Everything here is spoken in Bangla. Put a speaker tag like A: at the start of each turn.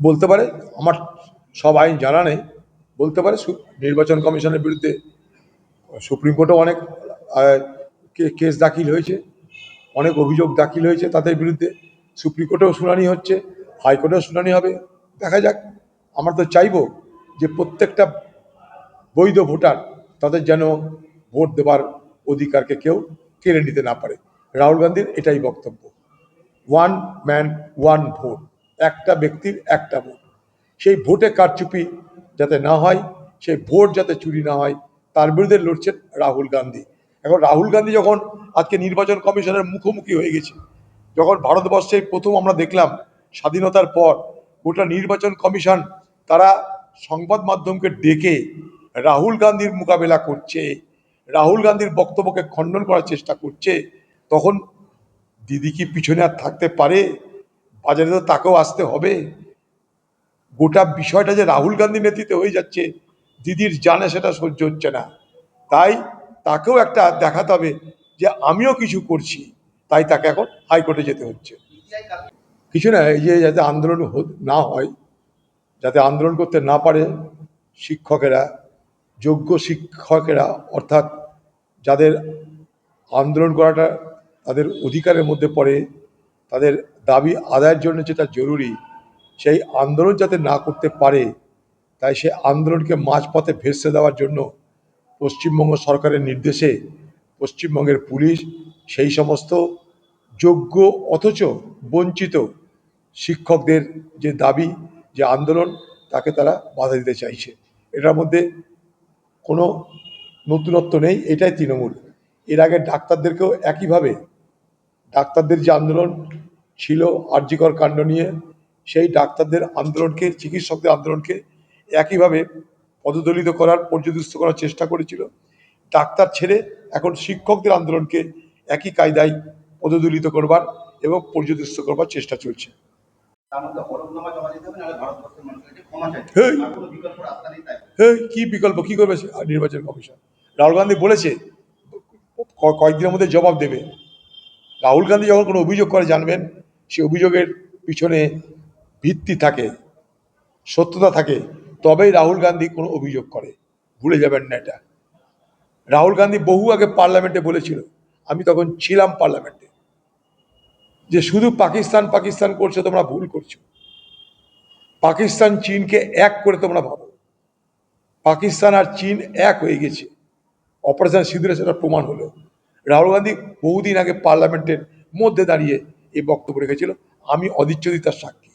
A: বলতে পারে, আমার সব আইন জানা নেই, বলতে পারে নির্বাচন কমিশনের বিরুদ্ধে সুপ্রিম কোর্টেও অনেক কেস দাখিল হয়েছে, অনেক অভিযোগ দাখিল হয়েছে তাদের বিরুদ্ধে, সুপ্রিম কোর্টেও শুনানি হচ্ছে, হাইকোর্টেও শুনানি হবে, দেখা যাক। আমরা তো চাইব যে প্রত্যেকটা বৈধ ভোটার তাদের যেন ভোট দেবার অধিকারকে কেউ কেড়ে নিতে না পারে। রাহুল গান্ধীর এটাই বক্তব্য। ওয়ান ম্যান ওয়ান ভোট একটা ব্যক্তির একটা ভোট। সেই ভোটে কারচুপি যাতে না হয়, সেই ভোট যাতে চুরি না হয়, তার বিরুদ্ধে লড়ছেন রাহুল গান্ধী। এখন রাহুল গান্ধী যখন আজকে নির্বাচন কমিশনের মুখোমুখি হয়ে গেছে, যখন ভারতবর্ষে প্রথম আমরা দেখলাম, স্বাধীনতার পর গোটা নির্বাচন কমিশন তারা সংবাদ মাধ্যমকে ডেকে রাহুল গান্ধীর মোকাবেলা করছে, রাহুল গান্ধীর বক্তব্যকে খণ্ডন করার চেষ্টা করছে, তখন দিদি কি পিছনে আর থাকতে পারে? বাজারে তো তাকেও আসতে হবে। গোটা বিষয়টা যে রাহুল গান্ধী নেতৃত্বে হয়ে যাচ্ছে, দিদির জানে সেটা সহ্য হচ্ছে না। তাই তাকেও একটা দেখাতে হবে যে আমিও কিছু করছি, তাই তাকে এখন হাইকোর্টে যেতে হচ্ছে। কিছু না, এই যে যাতে আন্দোলন না হয়, যাতে আন্দোলন করতে না পারে শিক্ষকেরা, যোগ্য শিক্ষকেরা, অর্থাৎ যাদের আন্দোলন করাটা তাদের অধিকারের মধ্যে পড়ে তাদের দাবি আদায়ের জন্য যেটা জরুরি, সেই আন্দোলন যাতে না করতে পারে, তাই সে আন্দোলনকে মাঝপথে ভেসে দেওয়ার জন্য পশ্চিমবঙ্গ সরকারের নির্দেশে পশ্চিমবঙ্গের পুলিশ সেই সমস্ত যোগ্য অথচ বঞ্চিত শিক্ষকদের যে দাবি, যে আন্দোলন, তাকে তারা বাধা দিতে চাইছে। এটার মধ্যে কোনো নতুনত্ব নেই, এটাই তৃণমূল। এর আগে ডাক্তারদেরকেও একইভাবে, ডাক্তারদের যে আন্দোলন ছিল আর্যিকর কাণ্ড নিয়ে, সেই ডাক্তারদের আন্দোলনকে, চিকিৎসকদের আন্দোলনকে একইভাবে পদদলিত করার, পর্যদস্ত করার চেষ্টা করেছিল। ডাক্তার ছেড়ে এখন শিক্ষকদের আন্দোলনকে একই কায়দায় পদদলিত করবার এবং পর্যদস্ত করবার চেষ্টা চলছে। কি বিকল্প? কি করবে নির্বাচন কমিশন? রাহুল গান্ধী বলেছে কয়েকদিনের মধ্যে জবাব দেবে। রাহুল গান্ধী যখন কোনো অভিযোগ করে জানবেন সে অভিযোগের পিছনে ভিত্তি থাকে, সত্যতা থাকে, তবেই রাহুল গান্ধী কোনো অভিযোগ করে। ভুলে যাবেন না এটা। রাহুল গান্ধী বহু আগে পার্লামেন্টে বলেছিল, আমি তখন ছিলাম পার্লামেন্টে, যে শুধু পাকিস্তান পাকিস্তান করছে, তোমরা ভুল করছ। পাকিস্তান, চীনকে এক করে তোমরা ভাবো। পাকিস্তান আর চীন এক হয়ে গেছে। অপারেশন সিঁদুরে সেটা প্রমাণ হলো। রাহুল গান্ধী বহুদিন আগে পার্লামেন্টের মধ্যে দাঁড়িয়ে এই বক্তব্য রেখেছিল আমি অদিচ্ছদিতার সাক্ষী।